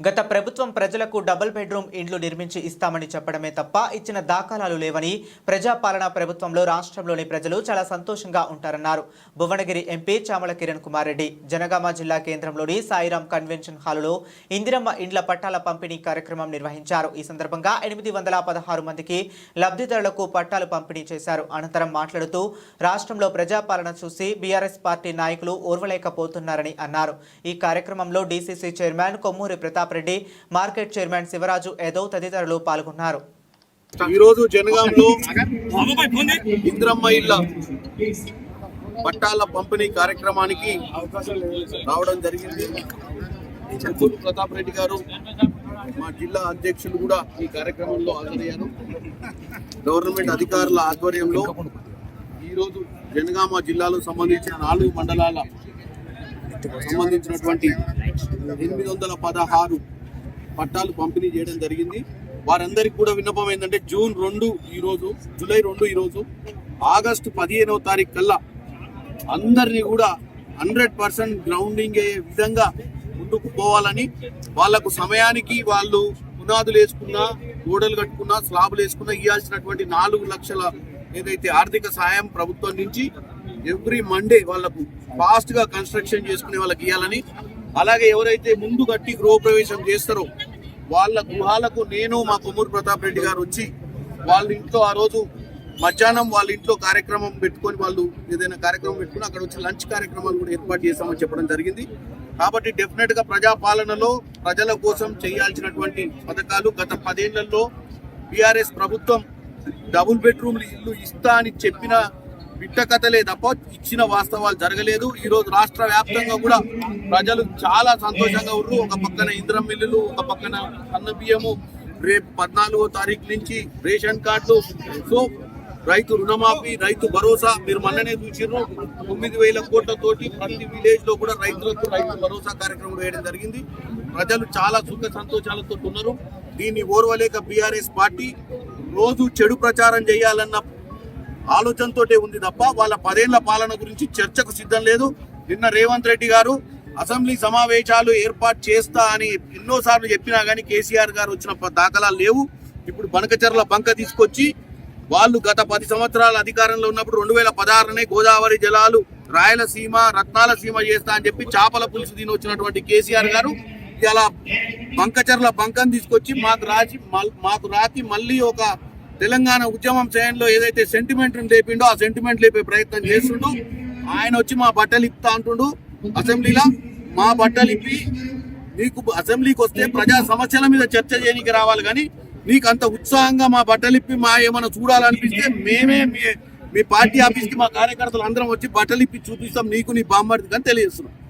గత ప్రభుత్వం ప్రజలకు డబుల్ బెడ్రూమ్ ఇండ్లు నిర్మించి ఇస్తామని చెప్పడమే తప్ప ఇచ్చిన దాఖలాలు లేవని ప్రజాపాలన ప్రభుత్వంలో రాష్ట్రంలోని ప్రజలు చాలా సంతోషంగా ఉంటారన్నారు. భువనగిరి ఎంపీ చామల కిరణ్ కుమార్ రెడ్డి జనగామ జిల్లా కేంద్రంలోని సాయిరాం కన్వెన్షన్ హాలులో ఇందిరమ్మ ఇండ్ల పట్టాల పంపిణీ కార్యక్రమం నిర్వహించారు. ఈ సందర్భంగా ఎనిమిది వందల పదహారు మందికి లబ్ధిదారులకు పట్టాలు పంపిణీ చేశారు. అనంతరం మాట్లాడుతూ రాష్ట్రంలో ప్రజాపాలన చూసి బీఆర్ఎస్ పార్టీ నాయకులు ఓర్వలేకపోతున్నారని అన్నారు. ఈ కార్యక్రమంలో DCC chairman Kommuri Pratap Reddy market chairman Sivaraju Yadav తదితరులు పాల్గొన్నారు. ఈరోజు జనగాంలో ఇంద్రమ్మ ఇళ్ళ పట్టాల పంపిణీ కార్యక్రమానికి రావడం జరిగింది. ప్రతాప్ రెడ్డి గారు మా జిల్లా అధ్యక్షులు కూడా ఈ కార్యక్రమంలో హాజరయ్యారు. గవర్నమెంట్ అధికారుల ఆధ్వర్యంలో ఈరోజు జనగామ జిల్లాలో సంబంధించిన నాలుగు మండలాల సంబంధించినటువంటి ఎనిమిది వందల పదహారు పట్టాలు పంపిణీ చేయడం జరిగింది. వారందరికీ కూడా విన్నపం ఏంటంటే జూన్ రెండు ఈరోజు జూలై రెండు ఈరోజు ఆగస్టు పదిహేనవ తారీఖు కల్లా అందరినీ కూడా హండ్రెడ్ పర్సెంట్ గ్రౌండింగ్ అయ్యే విధంగా ముందుకు పోవాలని వాళ్ళకు సమయానికి వాళ్ళు పునాదులు వేసుకున్నా గోడలు కట్టుకున్నా స్లాబులు వేసుకున్నా ఇవ్వాల్సినటువంటి నాలుగు లక్షల ఏదైతే ఆర్థిక సాయం ప్రభుత్వం నుంచి ఎవ్రీ మండే వాళ్ళకు ఫాస్ట్గా కన్స్ట్రక్షన్ చేసుకునే వాళ్ళకి ఇవ్వాలని అలాగే ఎవరైతే ముందు కట్టి గృహప్రవేశం చేస్తారో వాళ్ళ గృహాలకు నేను మా కొమ్మూరు ప్రతాప్ రెడ్డి గారు వచ్చి వాళ్ళ ఇంట్లో ఆ రోజు మధ్యాహ్నం వాళ్ళ ఇంట్లో కార్యక్రమం పెట్టుకొని వాళ్ళు ఏదైనా కార్యక్రమం పెట్టుకుని అక్కడ వచ్చి లంచ్ కార్యక్రమాలు కూడా ఏర్పాటు చేశామని చెప్పడం జరిగింది. కాబట్టి డెఫినెట్గా ప్రజాపాలనలో ప్రజల కోసం చేయాల్సినటువంటి పథకాలు గత పదేళ్ళలో బీఆర్ఎస్ ప్రభుత్వం డబుల్ బెడ్రూమ్లు ఇల్లు ఇస్తా అని చెప్పిన బిట్ట కథలే తప్ప ఇచ్చిన వాస్తవాలు జరగలేదు. ఈ రోజు రాష్ట్ర వ్యాప్తంగా కూడా ప్రజలు చాలా సంతోషంగా ఉన్నారు. ఒక పక్కన ఇంద్రం మిల్లులు ఒక పక్కన అన్న బియ్యము రేపు పద్నాలుగో తారీఖు నుంచి రేషన్ కార్డు సో రైతు రుణమాఫీ రైతు భరోసా మీరు మొన్ననే చూసిర్రు. తొమ్మిది వేల కోట్లతోటి ప్రతి విలేజ్లో కూడా రైతులకు రైతు భరోసా కార్యక్రమం వేయడం జరిగింది. ప్రజలు చాలా సుఖ సంతోషాలతో ఉన్నారు. దీన్ని ఓర్వలేక బీఆర్ఎస్ పార్టీ రోజు చెడు ప్రచారం చేయాలన్న ఆలోచనతోటే ఉంది తప్ప వాళ్ళ పదేళ్ళ పాలన గురించి చర్చకు సిద్ధం లేదు. నిన్న రేవంత్ రెడ్డి గారు అసెంబ్లీ సమావేశాలు ఏర్పాటు చేస్తా అని ఎన్నోసార్లు చెప్పినా కానీ కేసీఆర్ గారు వచ్చిన ప- దాఖలాలు లేవు. ఇప్పుడు బనకచర్ల బంక తీసుకొచ్చి వాళ్ళు గత పది సంవత్సరాల అధికారంలో ఉన్నప్పుడు రెండు వేల పదహారునే గోదావరి జలాలు రాయలసీమ రత్నాల సీమ చేస్తా అని చెప్పి చేపల పులుసు తిని వచ్చినటువంటి కేసీఆర్ గారు ఇలా బంకచర్ల బంకం తీసుకొచ్చి మాకు రాసి మాకు రాతి మళ్ళీ ఒక తెలంగాణ ఉద్యమం చేయడంలో ఏదైతే సెంటిమెంట్ లేపిండో ఆ సెంటిమెంట్ లేపే ప్రయత్నం చేస్తుండు. ఆయన వచ్చి మా బట్టలు ఇస్తా అంటుండు అసెంబ్లీలో. మా బట్టలు ఇప్పి నీకు అసెంబ్లీకి వస్తే ప్రజా సమస్యల మీద చర్చ చేయడానికి రావాలి కానీ నీకు అంత ఉత్సాహంగా మా బట్టలు ఇప్పి మా ఏమైనా చూడాలనిపిస్తే మేమే మీ మీ పార్టీ ఆఫీస్కి మా కార్యకర్తలు అందరం వచ్చి బట్టలు ఇప్పి చూపిస్తాం నీకు నీ బామ్మడికి అని తెలియజేస్తున్నాం.